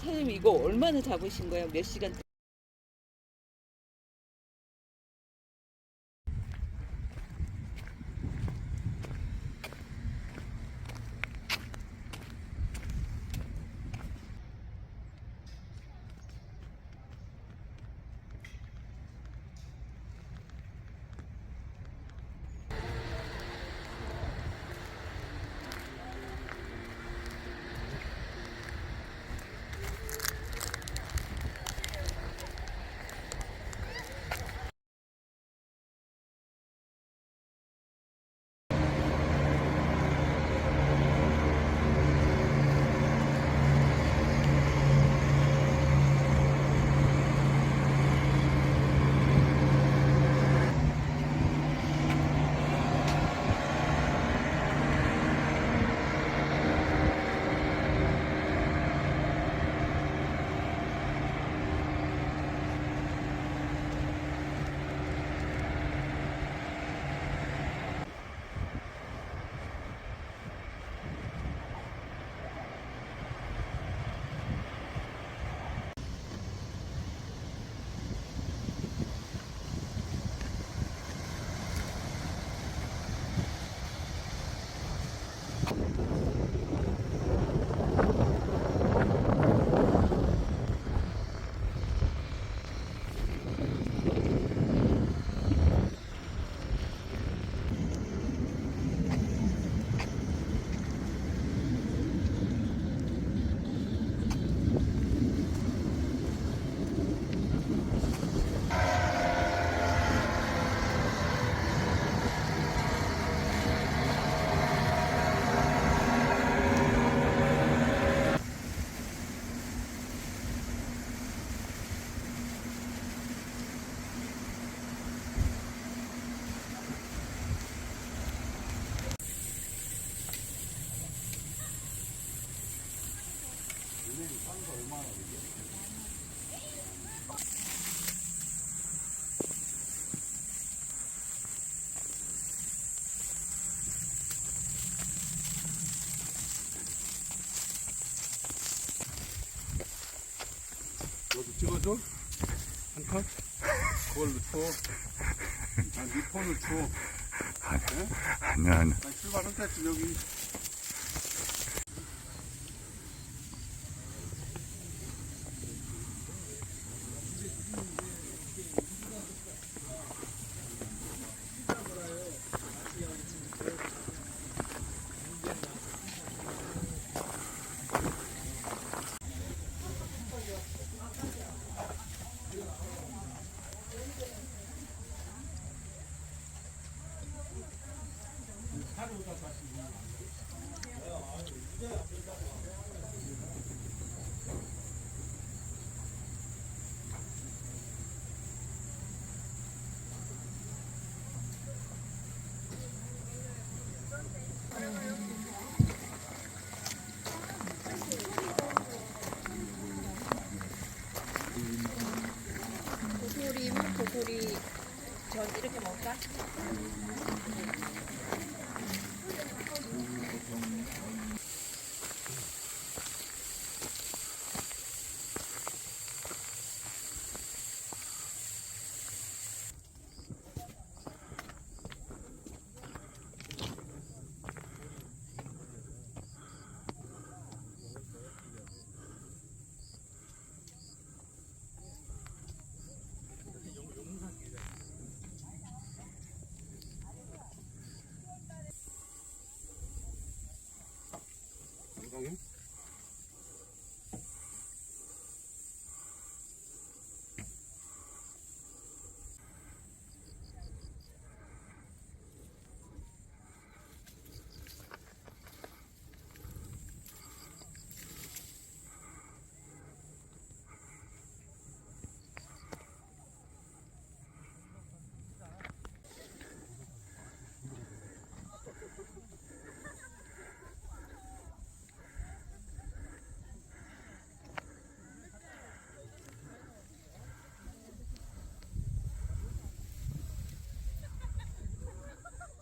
사장님 이거 얼마나 잡으신 거예요? 몇 시간? 아, 네 폰을 줘. 아니야 아니야 아, 출발할 때쯤 여기. 고소리, 고소리 전 이렇게 먹을까?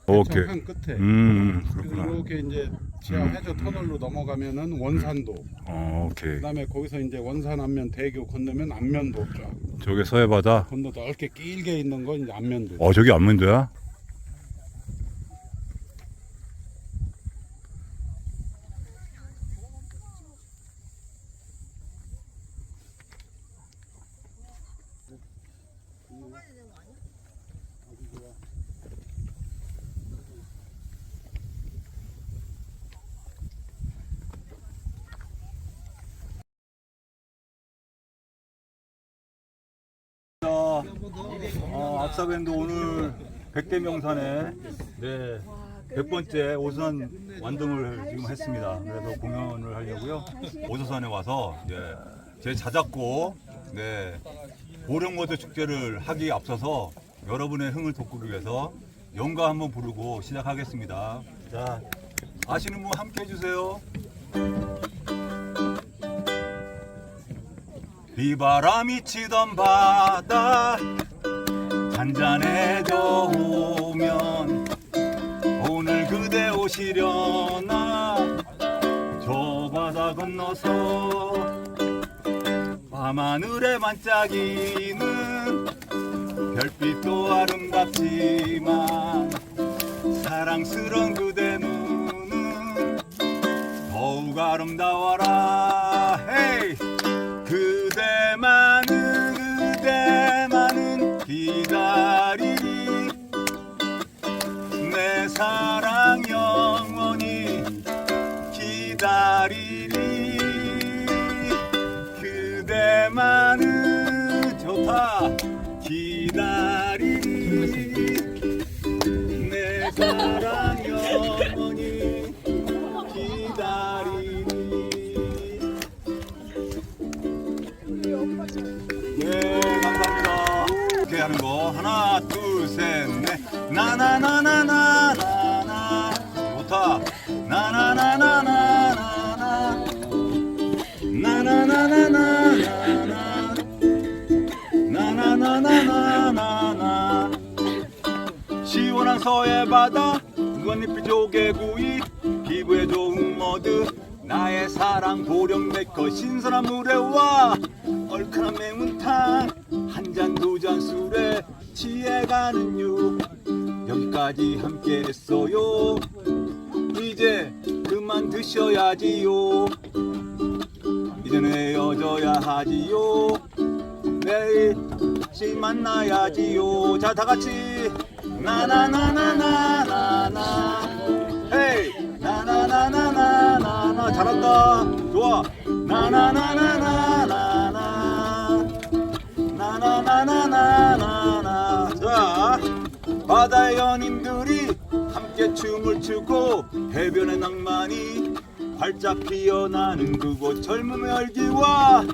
오케이 한 끝에. 음 그렇구나 이렇게 이제 지하 음. 해저 터널로 넘어가면은 원산도. 어 오케이 그다음에 거기서 이제 원산 안면 대교 건너면 안면도 쫙. 저게 서해바다 건너 넓게 길게 있는 건 이제 안면도. 어 저기 안문도야 어, 악사밴드 오늘 백대명산에 네 100번째 오선 완등을 지금 했습니다. 그래서 공연을 하려고요. 오서산에 와서 예, 제 자작곡 네 보령모드 축제를 하기 앞서서 여러분의 흥을 돋구기 위해서 연가 한번 부르고 시작하겠습니다. 자 아시는 분 함께 해주세요. 비바람이 치던 바다. 잔잔해져 오면 오늘 그대 오시려나. 저 바다 건너서 밤하늘에 반짝이는 별빛도 아름답지만 사랑스런 그대 눈은 더욱 아름다워라 무한잎이 조개구이. 피부에 좋은 머드. 나의 사랑 보령 메커 신선한 물에 와 얼큰한 매운탕. 한 잔 두 잔 술에 취해가는 유. 여기까지 함께 했어요. 이제 그만 드셔야지요. 이제는 헤어져야 하지요. 내일 다시 만나야지요. 자 다같이 나나나나나나나. 헤이. 나나나나나나나. 잘한다. 좋아. 나나나나나나나. 나나나나나나나. 자 바다의 연인들이 함께 춤을 추고 해변의 낭만이 활짝 피어나는 그곳 젊음의 열기와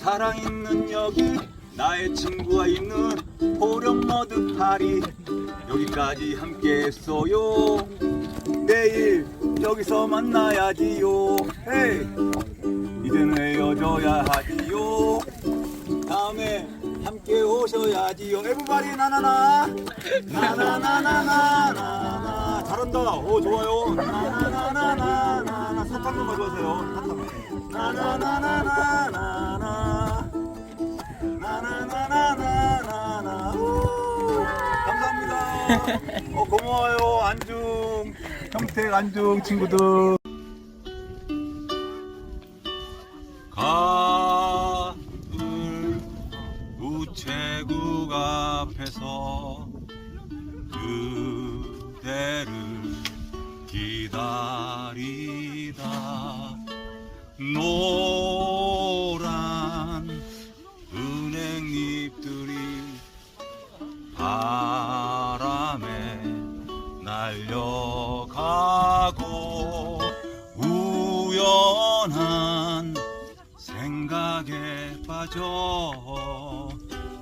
사랑 있는 여기 나의 친구가 있는 포령 머드 파리 여기까지 함께 했어요. 내일 여기서 만나야지요. 헤이. 이제는 헤어져야 하지요. 다음에 함께 오셔야지요. 에브바리 나나나. 나나나나나나나. 잘한다. 오 좋아요. 나나나나나나 사탕 좀 가져가세요. 사탕. 나나나나나나나 어 고마워요 안중. 평택 안중 친구들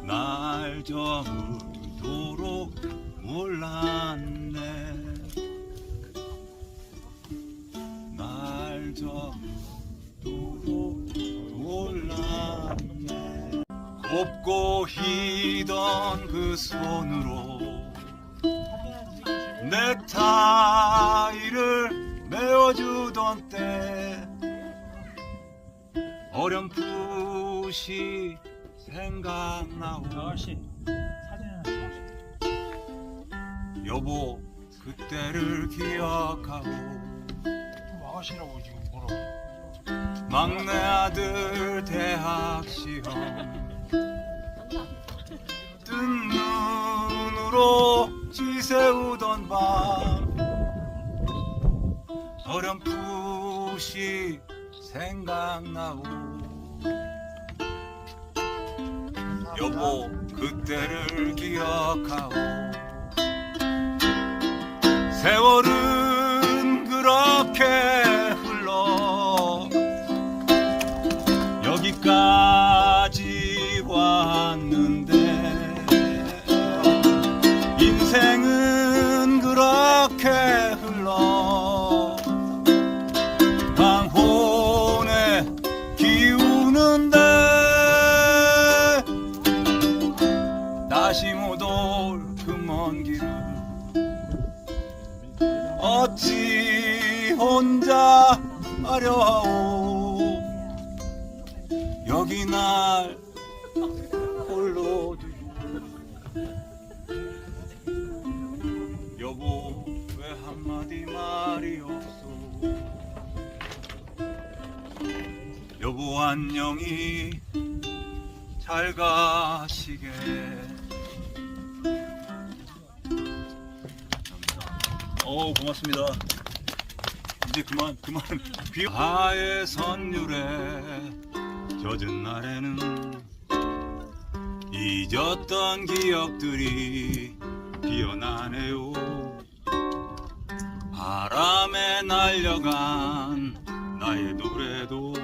날 저물도록 몰랐네. 날 저물도록 몰랐네. 곱고 희던 그 손으로 넥타이를 메어주던 때 어렴풋이 생각나오 아가씨 사진 하나 찍어주세요. 여보 그때를 기억하오 아가씨라고 지금 뭐라고 막내 아들 대학 시험 뜬 눈으로 지새우던 밤 어렴풋이 생각나오 여보 그때를 기억하오 세월은 그렇게 여기 날 홀로 두고 여보 왜 한마디 말이 없어? 여보 안녕히 잘 가시게. 어 고맙습니다. 이제 그만 그만. 비 하의 선율에 젖은 날에는 잊었던 기억들이 피어나네요. 바람에 날려간 나의 노래도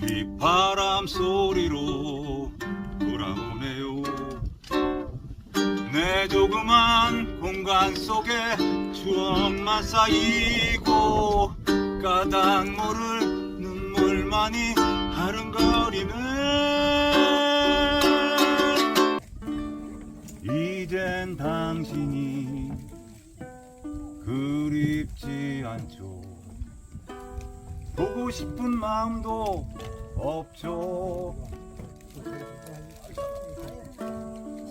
휘바람 소리로 돌아오네요. 내 조그만 공간 속에 추억만 쌓이고 까닭 모를 눈물만이 이제 이젠 당신이 그립지 않죠. 보고 싶은 마음도 없죠.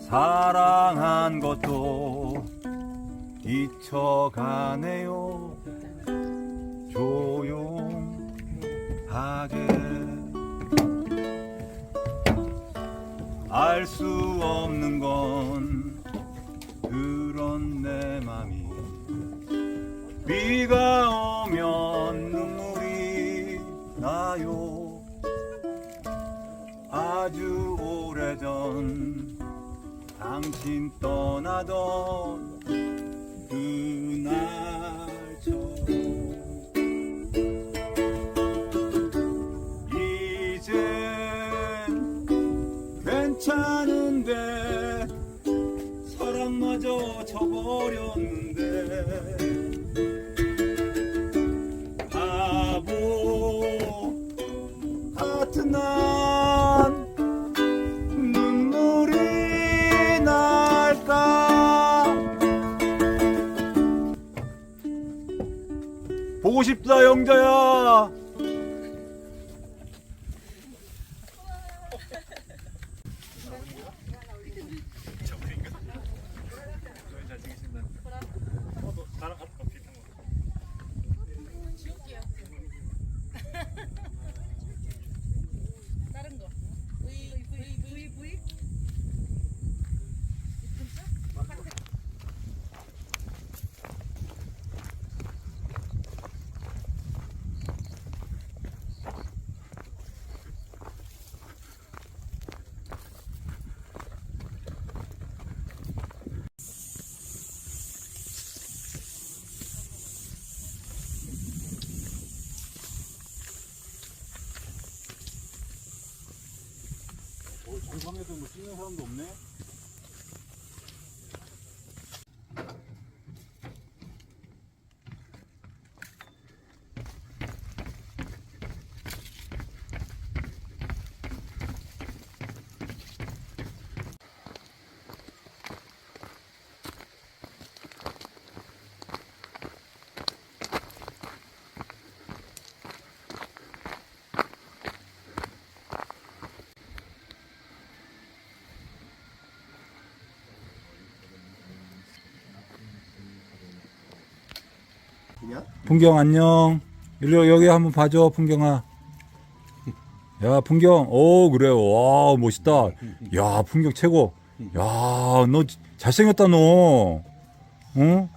사랑한 것도 잊혀가네요. 조용 하게 알 수 없는 건 그런 내 맘이 비가 오면 눈물이 나요. 아주 오래전 당신 떠나던 그날 보고 싶다 영자야 정상에도 뭐 찍는 사람도 없네 풍경 안녕. 일로 여기 한번 봐줘 풍경아. 야 풍경. 오 그래. 와 멋있다. 야 풍경 최고. 야 너 잘생겼다 너. 응?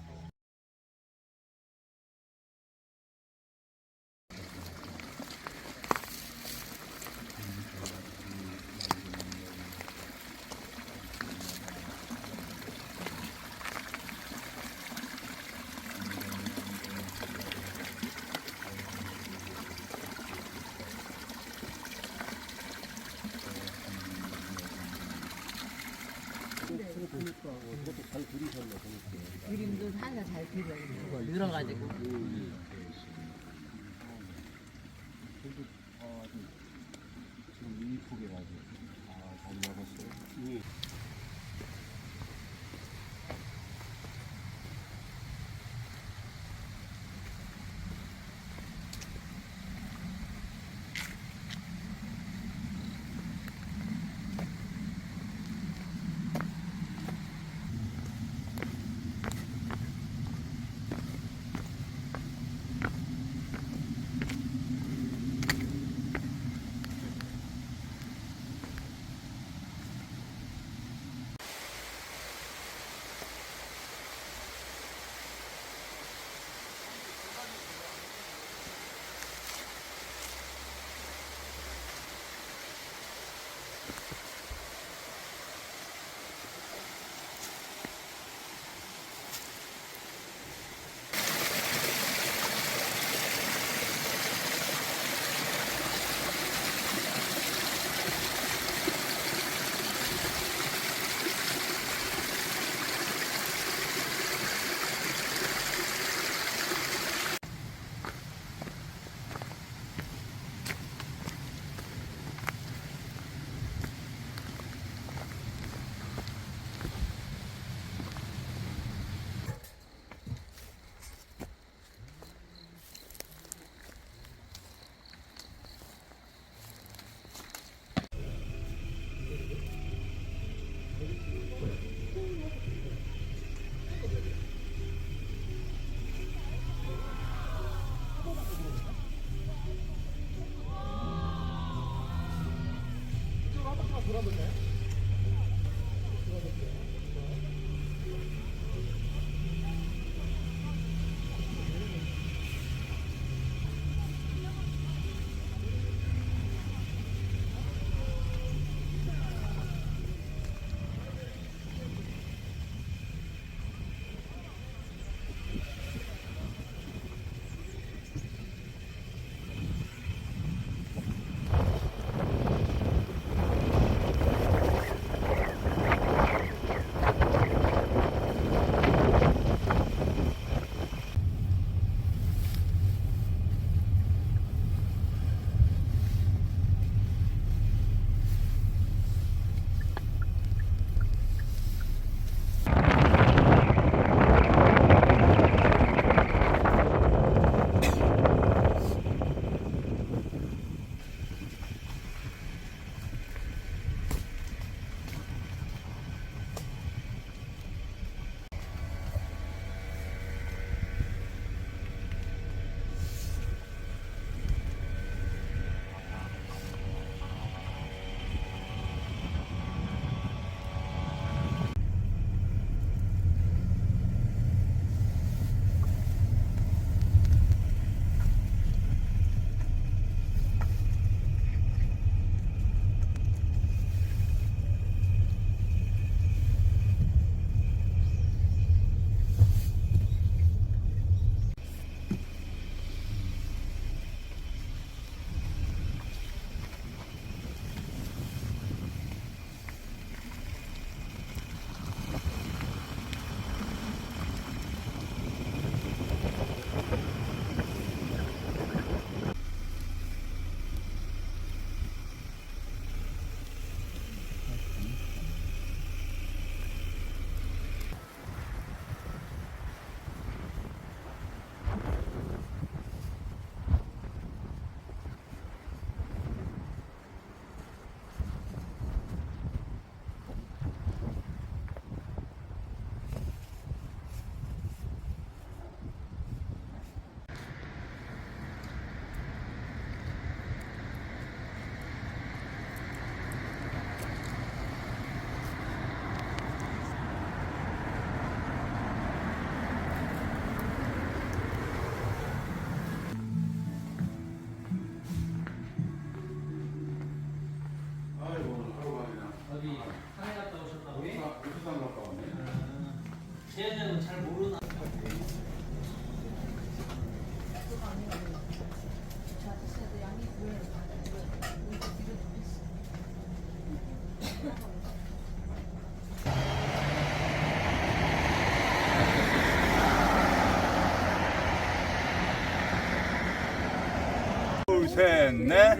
둘셋넷.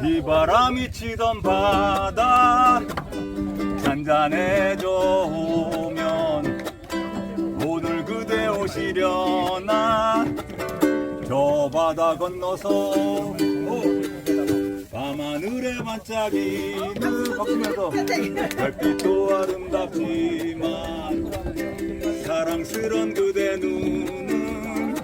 비바람이 치던 바다. 잔잔해져 오면 오늘 그대 오시려나? 저 바다 건너서 하늘에 반짝이는 박수면서 별빛도 아름답지만 사랑스런 그대 눈은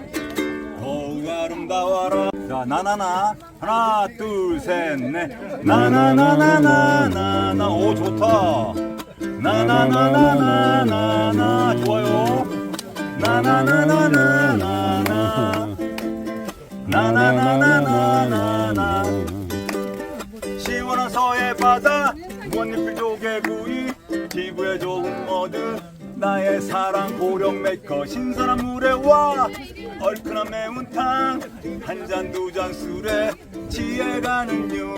더욱 아름다워라. 자 나나나. 하나 둘 셋 넷. 나나나나나나나. 오 좋다. 나나나나나나나. 좋아요. 나나나나나나나. 나나나나나나나 바다 무한리필 조개구이 피부에 좋은 머드 나의 사랑 고력 메이커 신선한 물에 와. 얼큰한 매운탕 한 잔 두 잔 술에 취해가는 유.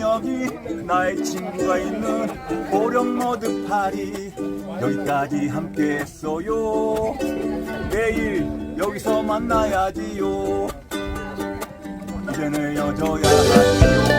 여기 나의 친구가 있는 고령 머드 파리. 여기까지 함께 했어요. 내일 여기서 만나야지요 이제는 헤어